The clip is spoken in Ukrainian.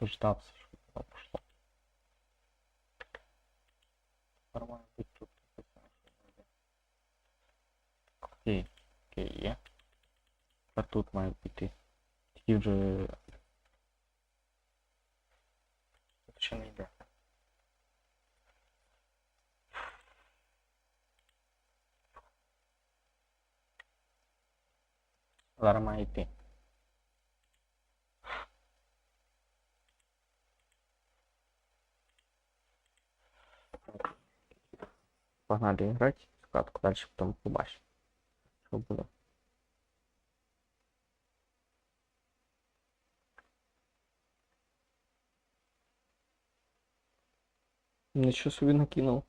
Дождався, що воно пішло. Нормально тут тут. Окей, окей, є. А тут має піти. Тільки вже. Тут ще не йде. Зараз має йти. Погнали грати, складку далі потім побачимо. Що буде. Нічого собі накинув.